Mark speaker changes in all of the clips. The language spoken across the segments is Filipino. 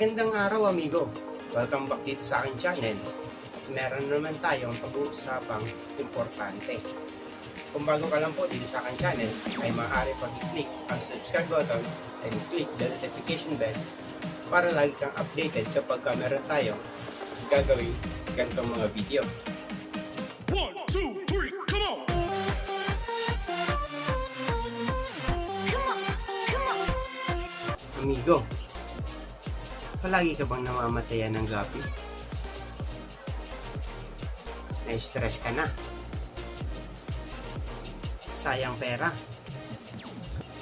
Speaker 1: Magandang araw amigo. Welcome back dito sa aking channel. Meron naman tayong pag-uusapang importante. Kung bago ka lang po dito sa aking channel, ay maaari pag i-click ang subscribe button and click the notification bell para lagi kang updated kapag ka meron tayong gagawin ganitong mga video.
Speaker 2: One, two, three, come on!
Speaker 3: Come on, come on.
Speaker 1: Amigo, palagi ka bang namamatayan ng gabi? Na-stress ka na? Sayang pera?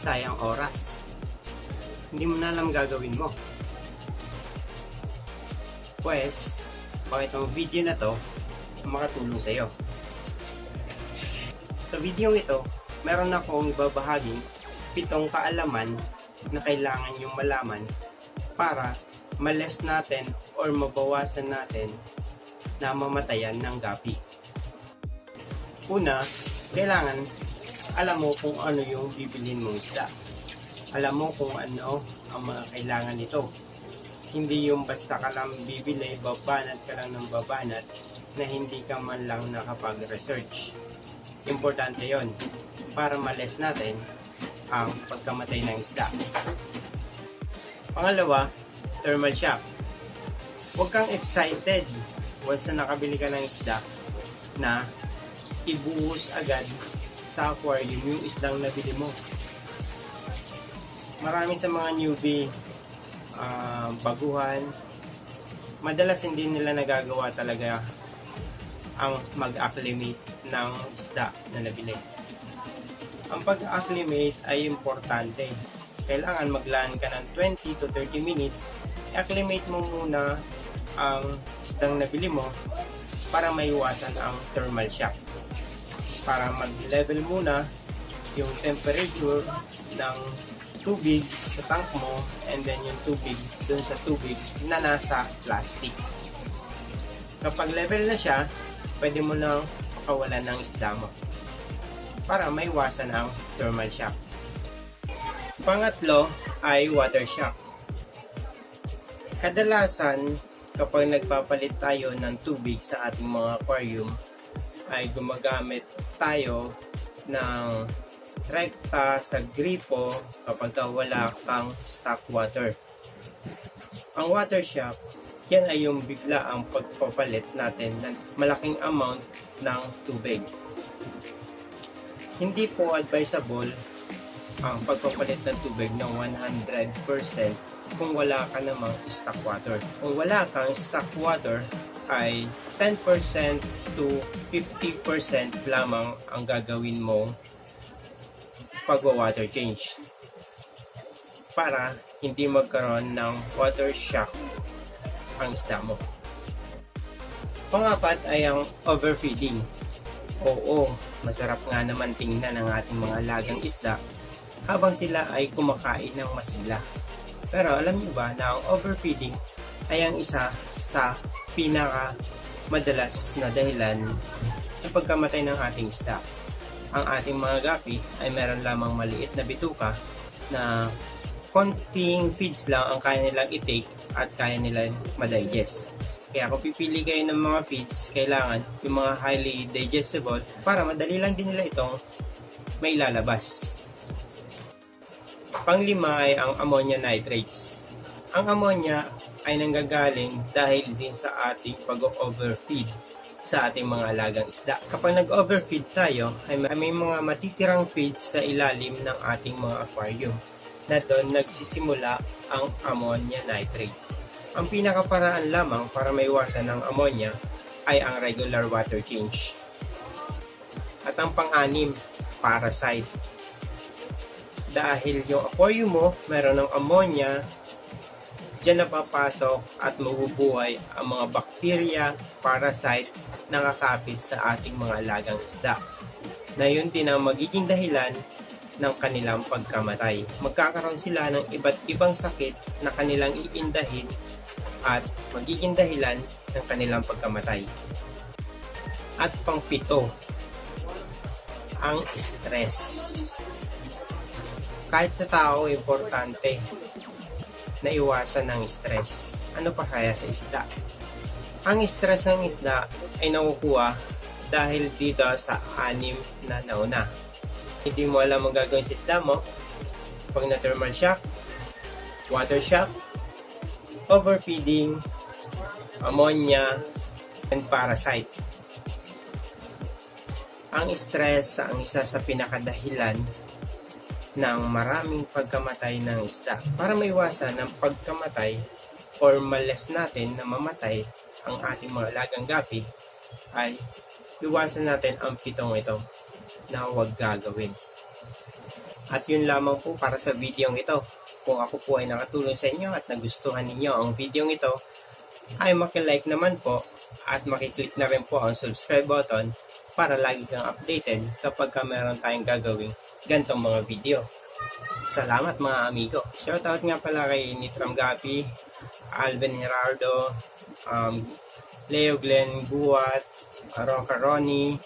Speaker 1: Sayang oras? Hindi mo na alam gagawin mo? Pues, bakit ang video na to makatulong sa'yo? Sa video ito, meron akong ibabahaging pitong kaalaman na kailangan yung malaman para males natin or mabawasan natin na mamatayan ng gapi. Una, kailangan alam mo kung ano yung bibilhin mong isda. Alam mo kung ano ang mga kailangan nito. Hindi yung basta ka lang bibili, babanat ka lang ng babanat na hindi ka man lang nakapag-research. Importante yon para males natin ang pagkamatay ng isda. Pangalawa, thermal shock. Huwag kang excited once na nakabili ka ng isda na ibuhos agad sa aquarium yung isdang nabili mo. Marami sa mga newbie, ah, baguhan, madalas hindi nila nagagawa talaga ang mag-acclimate ng isda na nabili. Ang pag-acclimate ay importante. Kailangan maglaan ka ng 20 to 30 minutes. I-acclimate mo muna ang isdang nabili mo para maiwasan ang thermal shock. Para mag-level muna yung temperature ng tubig sa tank mo and then yung tubig dun sa tubig na nasa plastic. Kapag level na siya, pwede mo nang pakawalan ng isda mo para maiwasan ang thermal shock. Pangatlo ay water shock. Kadalasan, kapag nagpapalit tayo ng tubig sa ating mga aquarium, ay gumagamit tayo ng rekta sa gripo kapag ka wala kang stock water. Ang water shock, yan ay yung bigla ang pagpapalit natin ng malaking amount ng tubig. Hindi po advisable ang pagpapalit ng tubig ng 100% kung wala ka namang stock water. Kung wala kang stock water, ay 10% to 50% lamang ang gagawin mong pagwa-water change para hindi magkaroon ng water shock ang isda mo. Pangapat ay ang overfeeding. Oo, masarap nga naman tingnan ang ating mga alagang isda habang sila ay kumakain ng masila. Pero alam niyo ba na ang overfeeding ay ang isa sa pinaka madalas na dahilan ng pagkamatay ng ating isda. Ang ating mga gapi ay meron lamang maliit na bituka na konting feeds lang ang kaya nilang i-take at kaya nilang ma-digest. Kaya kung pipili kayo ng mga feeds, kailangan yung mga highly digestible para madali lang din nila itong may lalabas. Panglima ay ang ammonia nitrates. Ang ammonia ay nanggagaling dahil din sa ating pag-overfeed sa ating mga alagang isda. Kapag nag-overfeed tayo, ay may mga matitirang feeds sa ilalim ng ating mga aquarium na doon nagsisimula ang ammonia nitrates. Ang pinakaparaan lamang para maiwasan ng ammonia ay ang regular water change. At ang pang-anim, parasite. Dahil yung aquarium mo meron ng ammonia, Diyan napapasok at mabubuhay ang mga bakterya, parasite na kakapit sa ating mga alagang isda. Na yun din ang magiging dahilan ng kanilang pagkamatay. Magkakaroon sila ng iba't ibang sakit na kanilang iindahin at magiging dahilan ng kanilang pagkamatay. At pangpito, ang stress. Kahit sa tao, importante na iwasan ng stress. Ano pa kaya sa isda? Ang stress ng isda ay nakukuha dahil dito sa anim na nauna. Hindi mo alam ang gagawin sa isda mo pag na thermal shock, water shock, overfeeding, ammonia, and parasite. Ang stress ang isa sa pinakadahilan ng maraming pagkamatay ng isda. Para maiwasan ang pagkamatay or malas natin na mamatay ang ating mga alagang gapi ay iwasan natin ang pitong ito na huwag gagawin. At yun lamang po para sa video ito. Kung ako po ay nakatulong sa inyo at nagustuhan ninyo ang video ito, ay makilike naman po at makiklik na rin po ang subscribe button para lagi kang updated kapag ka meron tayong gagawing gantong mga video. Salamat mga amigo. Shoutout nga pala kay Nitram Gapi, Alvin Gerardo, um, Leo Glenn Guat, Roca Ronnie,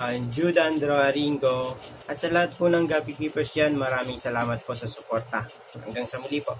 Speaker 1: uh, Judan Droaringo, at sa lahat po ng Gapi Keepers dyan, maraming salamat po sa suporta. Hanggang sa muli po.